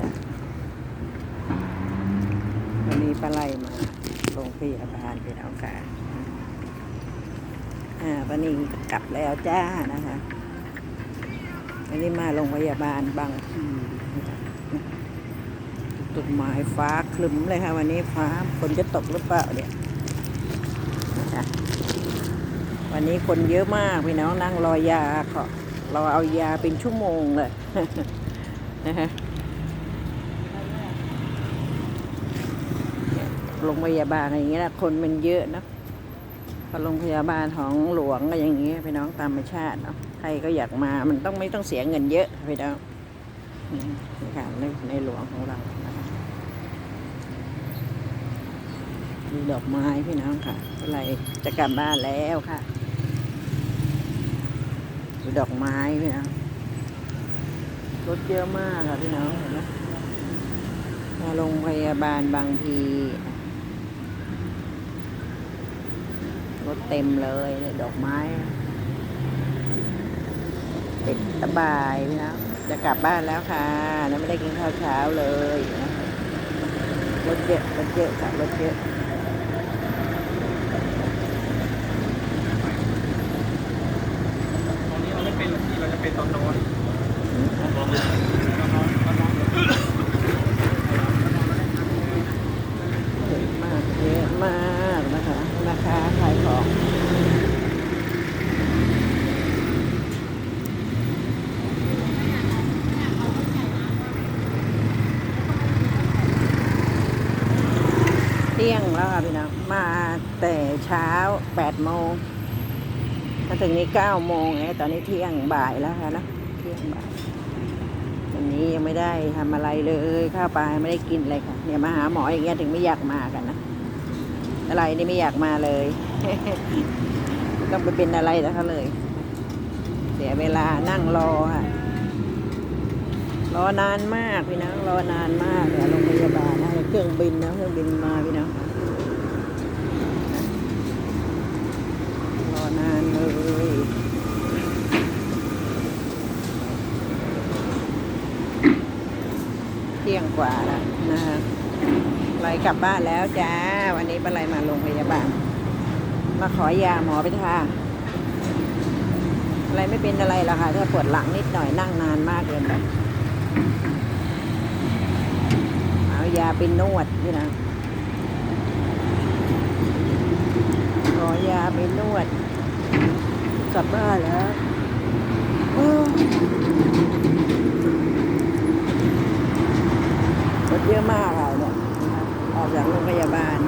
จ้ะวันนี้ปลาไหลมาโรงพยาบาลพี่น้องค่ะอ่าวันนี้กลับแล้วจ้านะคะวันนี้มาโรงพยาบาลบางพีตุดหมายฟ้าคลึ้มเลยค่ะ วันนี้ฟ้าฝนจะตกหรือเปล่าเนี่ยวันนี้คนเยอะมากพี่น้องนั่งรอยาขาเราเอายาเป็นชั่วโมงเลยนะคะเนี่ย โรงพยาบาลอะไรอย่างเงี้ยนะคนมันเยอะเนอะพอโรงพยาบาลของหลวงก็อย่างเงี้ยพี่น้องตามธรรมชาติเนาะใครก็อยากมามันต้องไม่ต้องเสียเงินเยอะพี่น้องนี่ค่ะในในหลวงของเรานะคะมีดอกไม้พี่น้องค่ะอะไรจะกลับบ้านแล้วค่ะมีดอกไม้พี่น้องรถเยอะมากค่ะพี่น้องเห็นไหมมาโรงพยาบาลบางพี รถเต็มเลยเนี่ยดอกไม้ติดสบายพี่น้องจะกลับบ้านแล้วค่ะนะไม่ได้กินข้าวเช้าเลยนะรถเยอะรถเยอะค่ะรถเยอะตอนนี้เราไม่เป็นหรอกพี่เราจะเป็นตอนนอน อืม ตอนนอนตอนนอนตอนนอน เยอะมากเยอะมากนะคะนะคะขายของ เที่ยงแล้วค่ะพี่น้องมาแต่เช้าแปดโมงมาถึงนี้เก้าโมงไงตอนนี้เที่ยงบ่ายแล้วค่ะนะเที่ยงบ่ายวันนี้ยังไม่ได้ทำอะไรเลยข้าวปลาไม่ได้กินเลยค่ะเนี่ยมาหาหมออย่างเงี้ยถึงไม่อยากมากันนะอะไรนี่ไม่อยากมาเลยต้องไปเป็นอะไรแล้วเขาเลย เสียเวลานั่งรอค่ะรอนานมากพี่น้องรอนานมากเนี่ยโรงพยาบาลนะเครื่องบินนะเครื่องบินมาพี่น้องรอนานเลยเที่ยงกว่าแล้วนะคะไลกลับบ้านแล้วจ้า วันนี้เป็นไรมาโรงพยาบาล มาขอยาหมอไปทาอะไรไม่เป็นอะไรหรอกค่ะแค่ปวดหลังนิดหน่อยนั่งนานมากเกินไปเอายาไปนวดพี่นะขอยาไปนวดกลับบ้านแล้ว รงพยาบาล